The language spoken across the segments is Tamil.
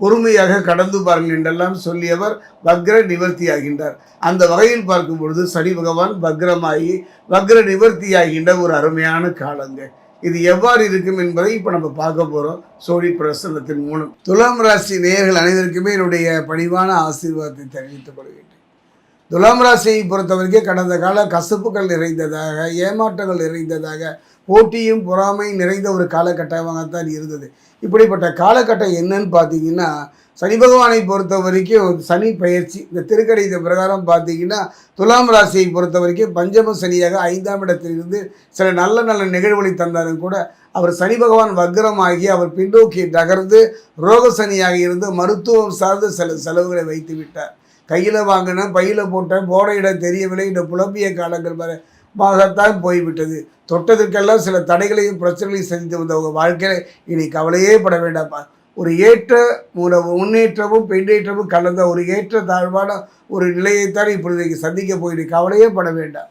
பொறுமையாக கடந்து பாருங்கள் என்றெல்லாம் சொல்லியவர் வக்ர நிவர்த்தி ஆகின்றார் அந்த வகையில் பார்க்கும் பொழுது சனி பகவான் வக்ரமாகி வக்ர நிவர்த்தி ஆகின்ற ஒரு அருமையான காலங்க. இது எவ்வாறு இருக்கும் என்பதை இப்போ நம்ம பார்க்க போகிறோம் சோழி பிரசனத்தின் மூலம். துலாம் ராசி நேயர்கள் அனைவருக்குமே என்னுடைய பணிவான ஆசீர்வாதத்தை தெரிவித்துக் கொள்கின்றேன். துலாம் ராசியை பொறுத்தவரைக்கும் கடந்த கால கசப்புகள் நிறைந்ததாக ஏமாற்றங்கள் நிறைந்ததாக போட்டியும் பொறாமையும் நிறைந்த ஒரு காலகட்டமாகத்தான் இருந்தது. இப்படிப்பட்ட காலகட்டம் என்னன்னு பார்த்தீங்கன்னா சனி பகவானை பொறுத்த வரைக்கும் சனி பயிற்சி. இந்த திருக்கணித பிரகாரம் பார்த்தீங்கன்னா துலாம் ராசியை பொறுத்த வரைக்கும் பஞ்சம சனியாக ஐந்தாம் இடத்திலிருந்து சில நல்ல நல்ல நிகழ்வுகளை தந்தாலும் கூட அவர் சனி பகவான் வக்ரமாகி அவர் பின்னோக்கி நகர்ந்து ரோக சனியாக இருந்து மருத்துவம் சார்ந்த சில செலவுகளை வைத்து விட்டார் கையில் வாங்கினேன் பையில் போட்டேன் போன இடம் தெரியவில்லை. இந்த புலம்பிய காலங்கள் வரை மாதத்தான் போய்விட்டது. தொட்டதற்கெல்லாம் சில தடைகளையும் பிரச்சனைகளையும் சந்தித்து வந்த உங்கள் வாழ்க்கையில் இனி கவலையே பட வேண்டாம்ப்பா. ஒரு ஏற்ற ஒரு முன்னேற்றமும் பெண்ணேற்றமும் கலந்த ஒரு ஏற்ற தாழ்வான ஒரு நிலையைத்தான் இப்பொழுது நீங்கள் சந்திக்க போயிட்டு கவலையே பட வேண்டாம்.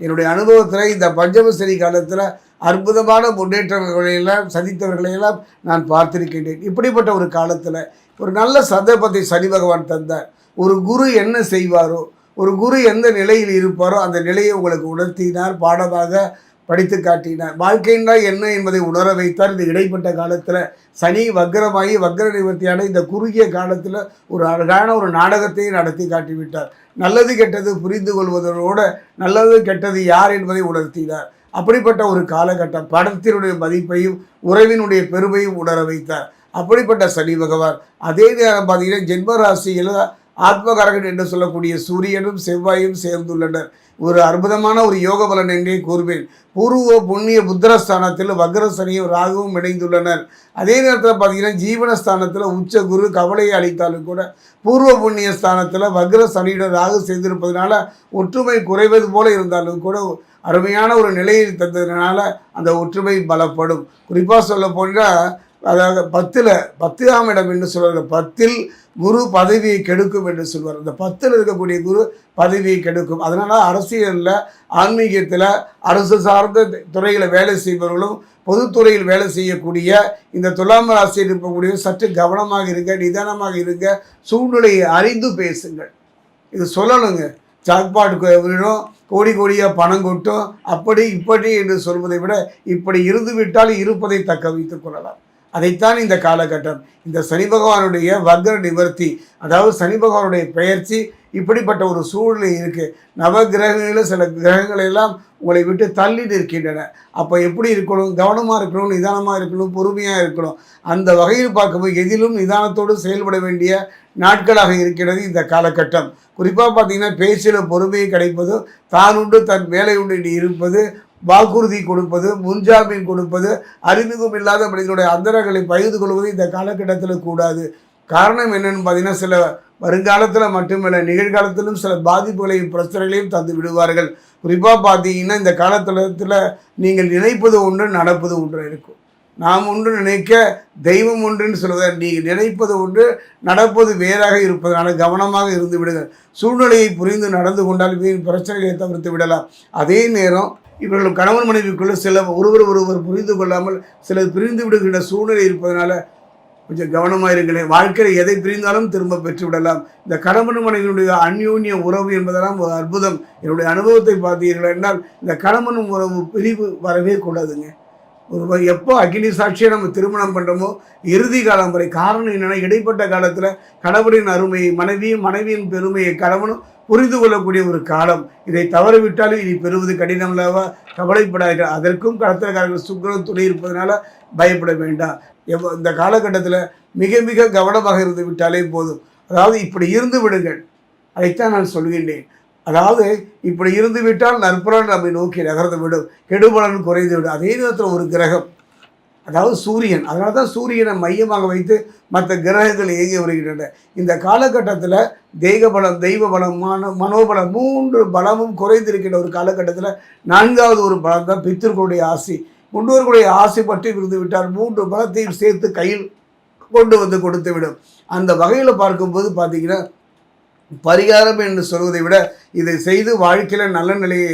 என்னுடைய அனுபவத்தில் இந்த பஞ்சமசரி காலத்தில் அற்புதமான முன்னேற்றங்களையெல்லாம் சந்தித்தவர்களையெல்லாம் நான் பார்த்திருக்கின்றேன். இப்படிப்பட்ட ஒரு காலத்தில் ஒரு நல்ல சந்தர்ப்பத்தை சனி பகவான் தந்தார். ஒரு குரு என்ன செய்வாரோ ஒரு குரு எந்த நிலையில் இருப்பாரோ அந்த நிலையை உங்களுக்கு உணர்த்தினார் பாடமாக படித்து காட்டினார். வாழ்க்கைன்னா என்ன என்பதை உணர வைத்தார். இந்த இடைப்பட்ட காலத்தில் சனி வக்ரமாகி வக்ர நிவர்த்தியான இந்த குறுகிய காலத்தில் ஒரு அழகான ஒரு நாடகத்தையும் நடத்தி காட்டிவிட்டார். நல்லது கெட்டது புரிந்து கொள்வதோடு நல்லது கெட்டது யார் என்பதை உணர்த்தினார். அப்படிப்பட்ட ஒரு காலகட்டம் படத்தினுடைய மதிப்பையும் உறவினுடைய பெருமையும் உணர வைத்தார். அப்படிப்பட்ட சனி பகவான். அதே நேரம் பார்த்தீங்கன்னா ஜென்மராசியில் ஆத்மகாரகன் என்று சொல்லக்கூடிய சூரியனும் செவ்வாயும் சேர்ந்துள்ளனர். ஒரு அற்புதமான ஒரு யோக பலன் என்றே கூறுவேன். பூர்வ புண்ணிய புத்திரஸ்தானத்தில் வக்ரசனியும் ராகுவும் இணைந்துள்ளனர். அதே நேரத்தில் பார்த்தீங்கன்னா ஜீவனஸ்தானத்தில் உச்ச குரு கவலையை அளித்தாலும் கூட பூர்வ புண்ணிய ஸ்தானத்தில் வக்ர சனியுடன் ராகு சேர்ந்திருப்பதனால ஒற்றுமை குறைவது போல இருந்தாலும் கூட அருமையான ஒரு நிலையை தந்ததுனால அந்த ஒற்றுமை பலப்படும். குறிப்பாக சொல்ல போனால் அதாவது பத்தில் பத்தாம் இடம் என்று சொல்வார்கள். பத்தில் குரு பதவியை கெடுக்கும் என்று சொல்வார். அந்த பத்தில் இருக்கக்கூடிய குரு பதவியை கெடுக்கும். அதனால் அரசியலில் ஆன்மீகத்தில் அரசு சார்ந்த துறையில் வேலை செய்பவர்களும் பொதுத்துறையில் வேலை செய்யக்கூடிய இந்த துலாம் ராசியில் இருக்கக்கூடிய சற்று கவனமாக இருங்க நிதானமாக இருங்க சூழ்நிலையை அறிந்து பேசுங்கள். இது சொல்லணுங்க. ஜாக்பாட் விழும் கோடி கோடியாக பணம் கொட்டும் அப்படி இப்படி என்று சொல்வதை விட இப்படி இருந்துவிட்டால் இருப்பதை தக்க வைத்துக் கொள்ளலாம். அதைத்தான் இந்த காலகட்டம். இந்த சனி பகவானுடைய வக்ர நிவர்த்தி அதாவது சனி பகவானுடைய பெயர்ச்சி இப்படிப்பட்ட ஒரு சூழ்நிலை இருக்குது நவ கிரகங்களில் சில கிரகங்கள் எல்லாம் உங்களை விட்டு தள்ளி நிற்கின்றன. அப்போ எப்படி இருக்கணும்? கவனமாக இருக்கணும் நிதானமாக இருக்கணும் பொறுமையாக இருக்கணும். அந்த வகையில் பார்க்கும்போது எதிலும் நிதானத்தோடு செயல்பட வேண்டிய நாட்களாக இருக்கிறது இந்த காலகட்டம். குறிப்பாக பார்த்தீங்கன்னா பேச்சில் பொறுமையை கிடைப்பது தான் உண்டு தன் வேலை உண்டு இருப்பது வாக்குறுதி கொடுப்பது முன்ஜாமீன் கொடுப்பது அறிமுகம் இல்லாத மனிதனுடைய அந்தரங்களை பகிர்ந்து கொள்வது இந்த காலகட்டத்தில் கூடாது. காரணம் என்னன்னு பார்த்தீங்கன்னா சில வருங்காலத்தில் மட்டுமல்ல நிகழ்காலத்திலும் சில பாதிப்புகளையும் பிரச்சனைகளையும் தந்து விடுவார்கள். குறிப்பாக பார்த்தீங்கன்னா இந்த காலத்தில் நீங்கள் நினைப்பது ஒன்று நடப்பது ஒன்று இருக்கும். நாம் ஒன்று நினைக்க தெய்வம் ஒன்றுன்னு சொல்வதால் நீங்கள் நினைப்பது ஒன்று நடப்பது வேறாக இருப்பதனால கவனமாக இருந்து விடுங்கள். சூழ்நிலையை புரிந்து நடந்து கொண்டால் வீண் பிரச்சனைகளை தவிர்த்து விடலாம். அதே நேரம் இவர்கள் கணவன் மனைவிக்குள்ள சில ஒருவர் ஒருவர் புரிந்து கொள்ளாமல் சிலர் பிரிந்து விடுகின்ற சூழ்நிலை இருப்பதனால கொஞ்சம் கவனமாக இருங்களேன். வாழ்க்கையில் எதை பிரிந்தாலும் திரும்ப பெற்று விடலாம் இந்த கணவன் மனைவியுடைய அந்யூன்ய உறவு என்பதெல்லாம் ஒரு அற்புதம். என்னுடைய அனுபவத்தை பார்த்தீர்கள் என்றால் இந்த கணவன் உறவு பிரிவு வரவே கூடாதுங்க. ஒரு எப்போ அக்னி சாட்சியை நம்ம திருமணம் பண்ணுறோமோ இறுதி காலம் வரை காரணம் என்னென்னா இடைப்பட்ட காலத்தில் கணவனின் அருமையை மனைவியும் மனைவியின் பெருமையை கணவனும் புரிந்து கொள்ளக்கூடிய ஒரு காலம். இதை தவறவிட்டாலும் இனி பெறுவது கடினம் அல்லவா கவலைப்படாதீர்கள். அதற்கும் கடத்தல்காரர்கள் சுக்கரம் துணை இருப்பதனால பயப்பட வேண்டாம். எவ் இந்த காலகட்டத்தில் மிக மிக கவனமாக இருந்து விட்டாலே போதும். அதாவது இப்படி இருந்து விடுங்கள். அதைத்தான் நான் சொல்கின்றேன். அதாவது இப்படி இருந்து விட்டால் நற்பலன் நம்மை நோக்கி நகர்ந்து விடும். கெடுபலன் குறைந்து விடும். அதே நேரத்தில் ஒரு கிரகம். அதாவது சூரியன். அதனால தான் சூரியனை மையமாக வைத்து மற்ற கிரகங்கள் இயங்கி வருகின்றன. இந்த காலகட்டத்தில் தெய்வ பலம் தெய்வ பலம் மனோ மனோபலம் மூன்று பலமும் குறைந்திருக்கின்ற ஒரு காலகட்டத்தில் நான்காவது ஒரு பலம் தான் பித்திருக்களுடைய ஆசி. முன்னோர்களுடைய ஆசை பற்றி விருந்து விட்டார் மூன்று பலத்தையும் சேர்த்து கையில் கொண்டு வந்து கொடுத்து விடும். அந்த வகையில் பார்க்கும்போது பார்த்தீங்கன்னா பரிகாரம் என்று சொல்வதை விட இதை செய்து வாழ்க்கையில் நல்ல நிலையை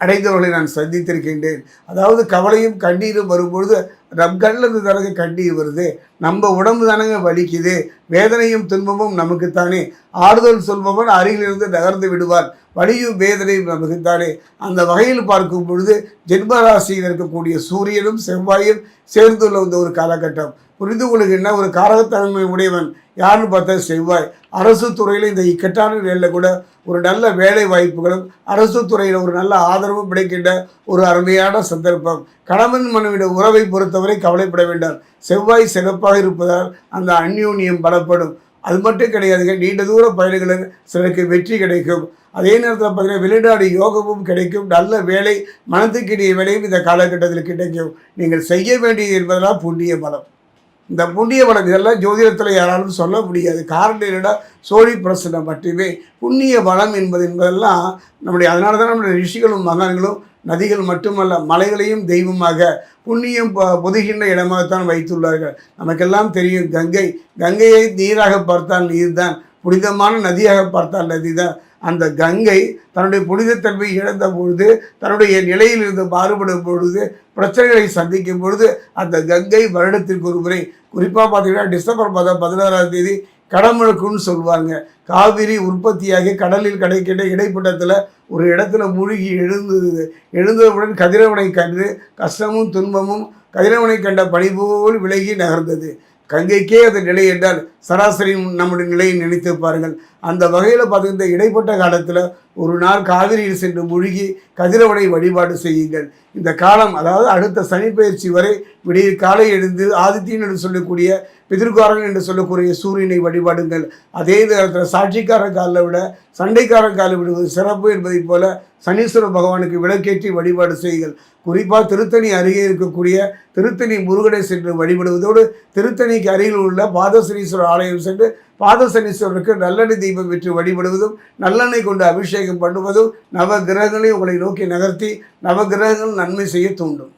அடைந்தவர்களை நான் சந்தித்திருக்கின்றேன். அதாவது கவலையும் கண்ணீரும் வரும்பொழுது நம் கண்ணிலிருந்து தானங்க கண்ணீர் வருது. நம்ம உடம்பு தானங்க வலிக்குது. வேதனையும் துன்பமும் நமக்குத்தானே. ஆறுதல் சொல்பவன் அருகிலிருந்து நகர்ந்து விடுவார் வலியும் வேதனையும் நமக்குத்தானே. அந்த வகையில் பார்க்கும் பொழுது ஜென்மராசியில் இருக்கக்கூடிய சூரியனும் செவ்வாயும் சேர்ந்துள்ள இந்த ஒரு காலகட்டம். புரிந்து கொள்கின்ற ஒரு காரகத்தன்மை உடையவன் யாருன்னு பார்த்தா செவ்வாய். அரசு துறையில் இந்த இக்கட்டான நிலையில் கூட ஒரு நல்ல வேலை வாய்ப்புகளும் அரசு துறையில் ஒரு நல்ல ஆதரவும் கிடைக்கின்ற ஒரு அருமையான சந்தர்ப்பம். கணவன் மனைவிட உறவை பொறுத்தவரை கவலைப்பட வேண்டாம். செவ்வாய் சிறப்பாக இருப்பதால் அந்த அந்யூன்யம் பலப்படும். அது மட்டும் கிடையாதுங்க நீண்ட தூர பயணிகளில் சிலருக்கு வெற்றி கிடைக்கும். அதே நேரத்தில் பார்த்தீங்கன்னா வெளிநாடு யோகமும் கிடைக்கும். நல்ல வேலை மனத்துக்கிடைய வேலையும் இந்த காலகட்டத்தில் கிடைக்கும். நீங்கள் செய்ய வேண்டியது என்பதெல்லாம் புண்ணிய பலம். இந்த புண்ணிய பலம் இதெல்லாம் ஜோதிடத்தில் யாராலும் சொல்ல முடியாது. காரணம் சோழி பிரசனை மட்டுமே. புண்ணிய பலம் என்பது என்பதெல்லாம் நம்முடைய அதனால தான் நம்முடைய ரிஷிகளும் மகான்களும் நதிகள் மட்டுமல்ல மலைகளையும் தெய்வமாக புண்ணியம் பொதுகின்ற இடமாகத்தான் வைத்துள்ளார்கள். நமக்கெல்லாம் தெரியும் கங்கை. கங்கையை நீராக பார்த்தால் நீர்தான். புனிதமான நதியாக பார்த்தால் நதி தான் அந்த கங்கை தன்னுடைய புனிதத்தன்மை இழந்த பொழுது தன்னுடைய நிலையில் இருந்து மாறுபடும் பொழுது பிரச்சனைகளை சந்திக்கும் பொழுது அந்த கங்கை வருடத்திற்கு ஒரு முறை குறிப்பாக பார்த்தீங்கன்னா டிசம்பர் மாதம் பதினாறாம் தேதி கடமுழுக்குன்னு சொல்லுவாங்க. காவிரி உற்பத்தியாகி கடலில் கிடைக்கின்ற இடைப்பட்டத்தில் ஒரு இடத்துல மூழ்கி எழுந்தது. எழுந்தவுடன் கதிரவனை கண்டு கஷ்டமும் துன்பமும் கதிரவனை கண்ட பணி போல் விலகி நகர்ந்தது. கங்கைக்கே அந்த நிலை என்றால் சராசரி நம்முடைய நிலையை நினைத்து பாருங்கள். அந்த வகையில் பார்த்தீங்கன்னா இடைப்பட்ட காலத்தில் ஒரு நாள் காவிரியில் சென்று மூழ்கி கதிரவனை வழிபாடு செய்யுங்கள். இந்த காலம் அதாவது அடுத்த சனிப்பயிற்சி வரை விடிய காலை எழுந்து ஆதித்யன் என்று சொல்லக்கூடிய எதிர்காரன் என்று சொல்லக்கூடிய சூரியனை வழிபாடுங்கள். அதே நேரத்தில் சாட்சிக்கார காலை விட சண்டைக்கார காலை விடுவது சிறப்பு என்பதைப் போல சனீஸ்வர பகவானுக்கு விளக்கேற்றி வழிபாடு செய்யுங்கள். குறிப்பாக திருத்தணி அருகே இருக்கக்கூடிய திருத்தணி முருகனை சென்று வழிபடுவதோடு திருத்தணிக்கு அருகில் உள்ள பாதசனீஸ்வரர் ஆலயம் சென்று பாதசனீஸ்வரருக்கு நல்லெண்ணெய் தீபம் விற்று வழிபடுவதும் நல்லெண்ணெய் கொண்டு அபிஷேகம் பண்ணுவதும் நவ கிரகங்களை உங்களை நோக்கி நகர்த்தி நவ கிரகங்கள் நன்மை செய்ய தூண்டும்.